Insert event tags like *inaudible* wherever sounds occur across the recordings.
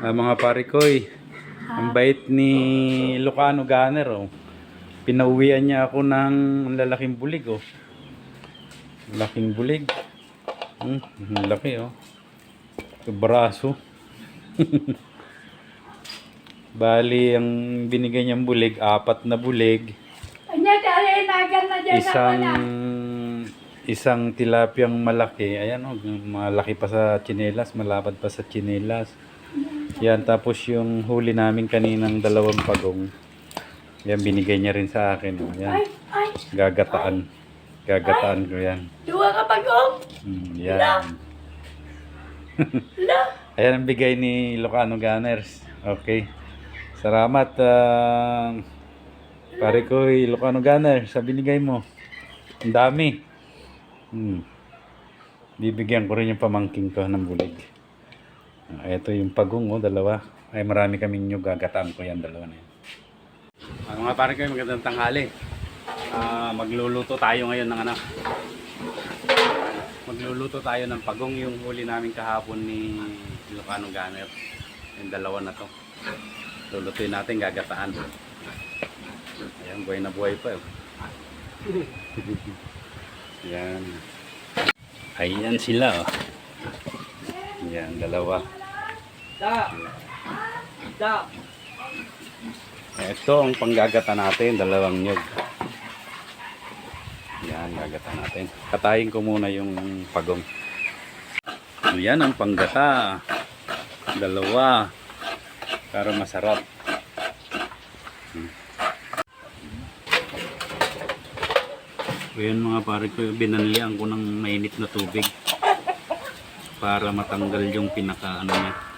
Ah, mga pare koy, ang bait ni Lucano Gunner oh. Pinauwian niya ako ng lalaking bulig oh. Laking bulig. Hmm, laki oh. Sa braso. *laughs* Bali, ang binigay niyang bulig, apat na bulig. Isang isang tilapiyang malaki. Ayan oh, malaki pa sa tsinelas, malapad pa sa tsinelas. Yan, tapos yung huli namin kaninang dalawang pagong. Yan, binigay niya rin sa akin. oh. Ay, Yan, gagataan. Gagataan ko yan. duwa ka pag-om. Hmm, yan. *laughs* Ayan ang bigay ni Lucano Gunners. Okay. Salamat, ah, pare ko, Lucano Gunners, sa binigay mo. Ang dami. Hmm. Bibigyan ko rin yung pamangking ko ng bulig. Ah, ito yung pagong, oh, dalawa. Ay, marami kaming nyug. Gagataan ko yan, dalawa na yan. Ah, mga pare ko, magandang tanghali. Ah, magluluto tayo ngayon ng ano. Magluluto tayo ng pagong yung huli namin kahapon ni Lucano Gunner. Yung dalawa na to. Lulutuin natin, gagataan. Ayan, buhay na buhay pa. eh. Yan. Ayan sila, oh. Yan, dalawa. Da. Da. Ito ang panggagata natin, dalawang nyug. Yan, gagata natin. Katayin ko muna yung pagong. Yan ang panggata. Dalawa. Para masarap. Hmm. So yan mga pare ko, binanlian ko ng mainit na tubig para matanggal yung pinaka ano niya.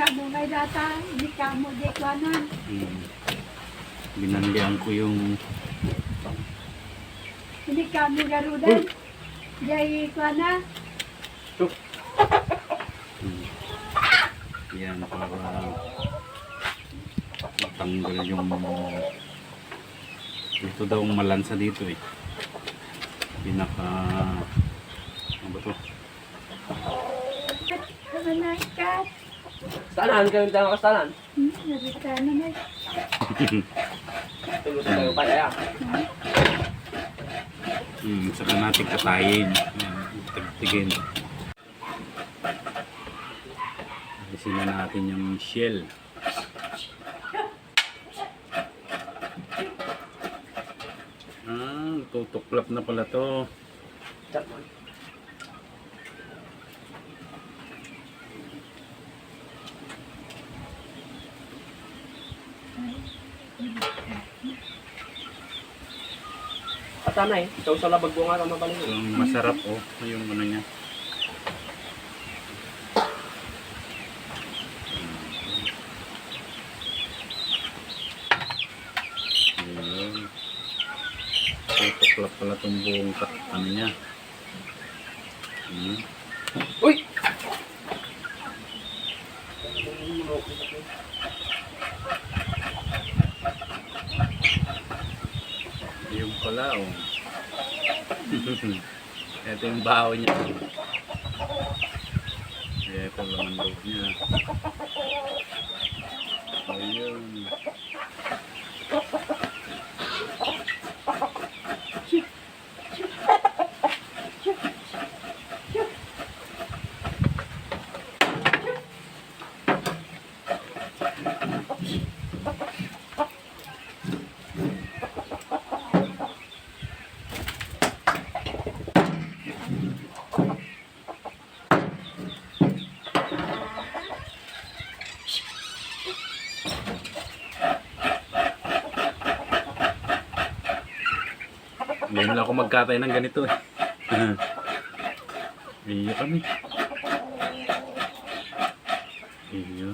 isa mo kay data, hindi ka mo di kwanan. Hmm. Binanlian ko yung Hindi ka mo garudan. Jay kwana. Hmm. Yan, para matanggal yung ito daw ang malansa dito eh. Pinaka ano ba to? Ano na kat? Stanan kami tayo kastanan. Hmm, narita na na. Tulog sa tayo pa kaya. Hmm, saka natin katayin. Yan, tagtigin. Alisin na natin yung shell. Ah, tutuklap na pala to. Chat mo. Patanay, ikaw sa labag bunga ka mabaling. Yung masarap oh, yung ano niya. Ayun. Tutuklap pala itong buong ano niya. Hmm. Yung *laughs* oh. Ito yung baho niya. Ito laman loob niya. Ayun. Ngayon lang ako magkatay ng ganito eh. Iya kami. Iya.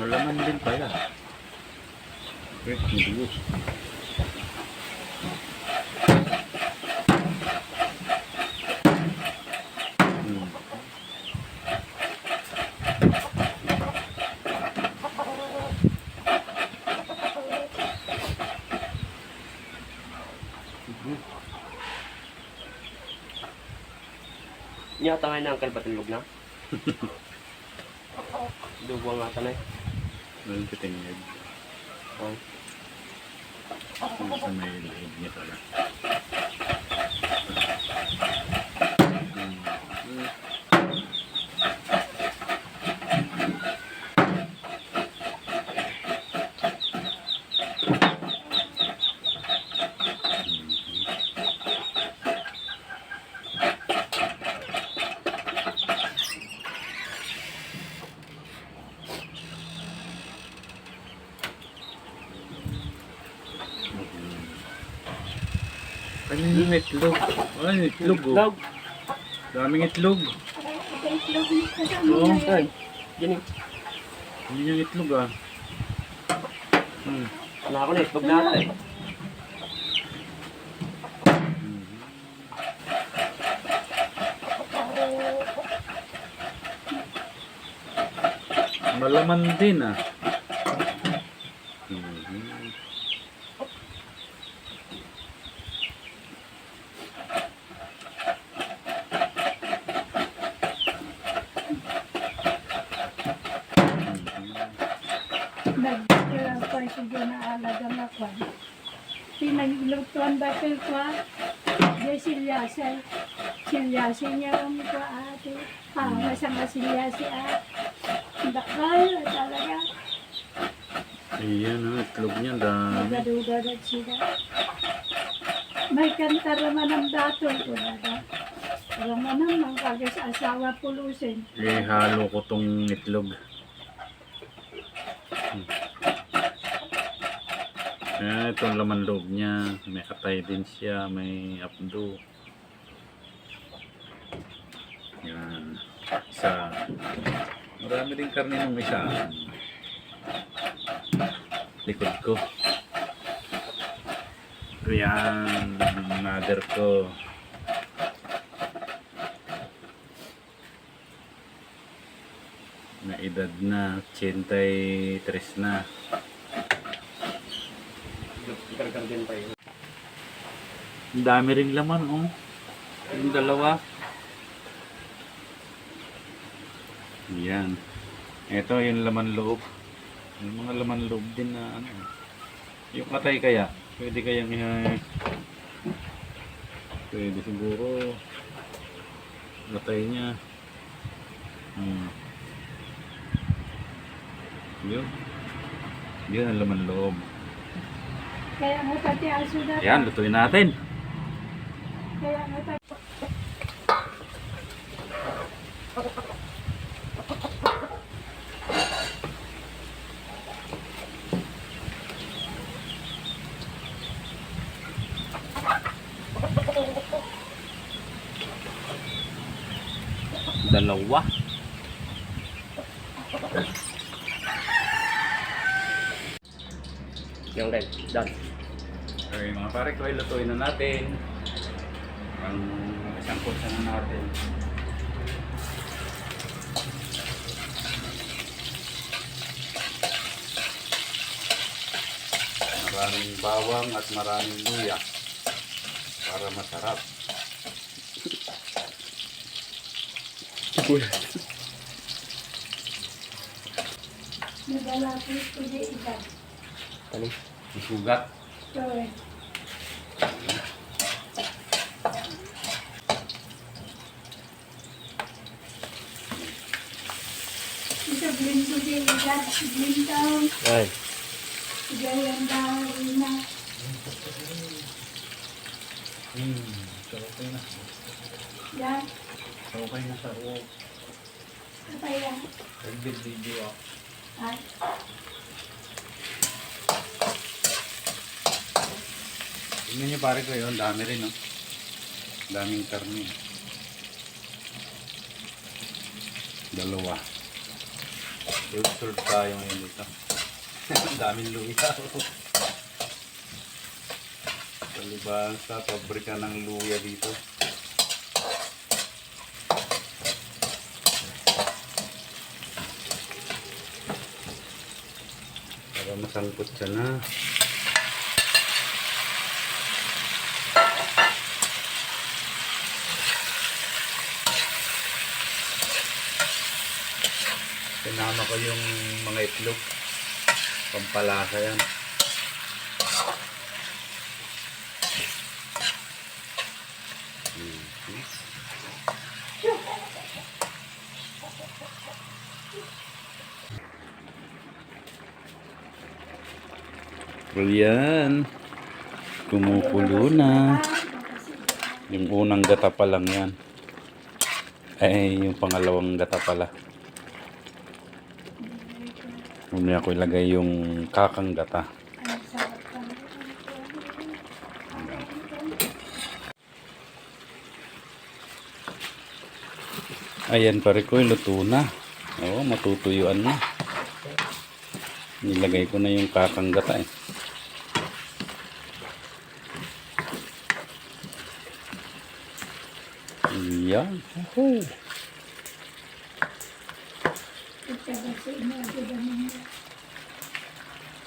Malaman din pala. Okay, mabilis. Niya tanay na ang kalbatilog na. *laughs* Duwa nga tanay. Walang katingin. Oh. Kung sa may loob niya pala. Ano yung itlog? Ay, itlog oh. Dog. Daming itlog. Itlog Oo, Ay. yan. Eh. Yun yung itlog ah. Hmm. Wala ako na itlog natin. Malaman din ah. Nag-pa siya na alaga na kwan. Pinaglutuan ba kayo kwa? Di silyasay. Silyasay niya ang kwa ate. Ah, masang silyasay ah. Bakal talaga. Ayan ah, itlog niya dami. Nagadugadat sila. May kanta naman ng datol ko na da. Raman naman kagas asawa pulusin. Ihalo ko tong itlog. Ayan, itong laman loob niya. May atay din siya, may apdo. Yan. Isa. Marami din karne ng isa. Likod ko. Yan. Mother ko. na edad na 83 na din pa yun. ang dami ring laman oh. Yung dalawa. Yan. Ito yung laman loob. Yung mga laman loob din na ano. Yung katay kaya pwede kayang iha pwede siguro. Katay niya. Hmm. yun. Yun ang laman loob Kaya mo pati aso na. yan lutuin natin Kaya mo pati. Dalawa. Yung red. Done. Okay, mga pare ko, ilutuin na natin. Ang isang kursa na natin. Maraming bawang at maraming luya para masarap. Nagalapit ko di iba. Tani. Isugat. Blin ko di iba. Blin taon. Ay. Gayang dahil na. Hmm, okay na. Yan. Okay na sa uok. Kaya. Nag-video ako. Ay. Tingnan niyo pare ko yun, dami rin no. Daming karne. Dalawa. Serve tayo ngayon dito. *laughs* Daming luya. Talibang sa pabrika ng luya dito. Para masangkot siya na. Ko yung mga itlog. Pampalasa yan. Mhm. So yan. Kumukulo na. Yung unang gata pa lang yan. Ay, yung pangalawang gata pala. Muna ako ilagay yung kakang gata. Ayan pare ko, luto na. Oo, matutuyuan na. Nilagay ko na yung kakang gata eh. Yan. Oho. Ito ba sa inyo, ito ba ninyo?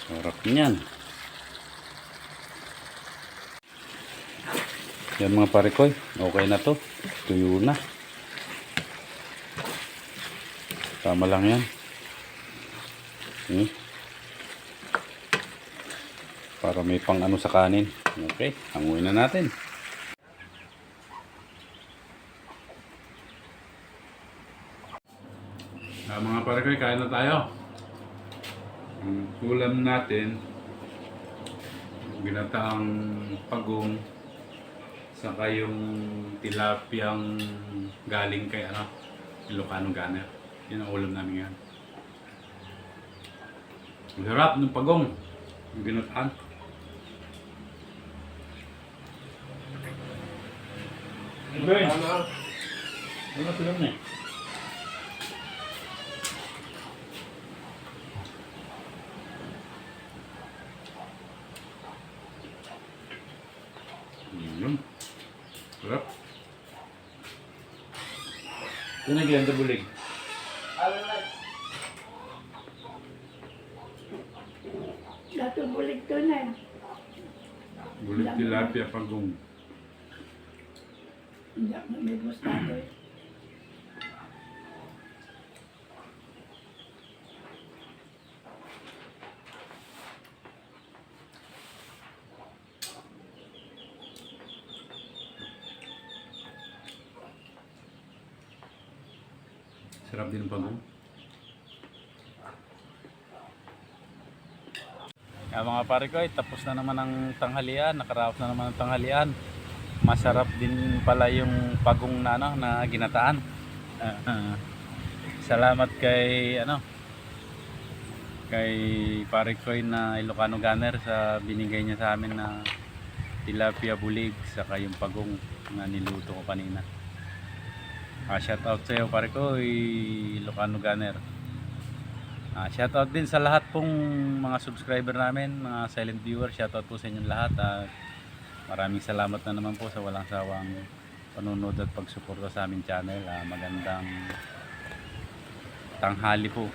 Sarap niyan. Yan mga pare ko, okay na to. Tuyo na. Tama lang yan. Hmm. Para may pang ano sa kanin. Okay, hanguin na natin. Ah, mga pare ko, kain na tayo. Ang ulam natin, ginataang pagong, saka yung tilapiyang galing kay ano, Ilocano Gunner. Yun ang ulam namin ngayon. Ang sarap ng pagong, yung ginataan. Ben, ano sila na eh? Yun. Sarap. Ito na ganda bulig. Dato bulig to na. Bulig tilapia pagong. Hindi ako may gustado Sarap din ng pagong. Kaya mga pare ko, ay tapos na naman ang tanghalian, nakaraos na naman ang tanghalian. Masarap din pala yung pagong na, ano, na ginataan. Ah, salamat kay ano kay pare ko na Ilocano Gunner sa binigay niya sa amin na tilapia bulig saka yung pagong na niluto ko kanina. Ah, shout out sa iyo pare ko, Ilocano Gunner. Ah, shout out din sa lahat pong mga subscriber namin, mga silent viewer. Shout out po sa inyong lahat at maraming salamat na naman po sa walang sawang panunod at pagsuporta sa aming channel. Ah, magandang tanghali po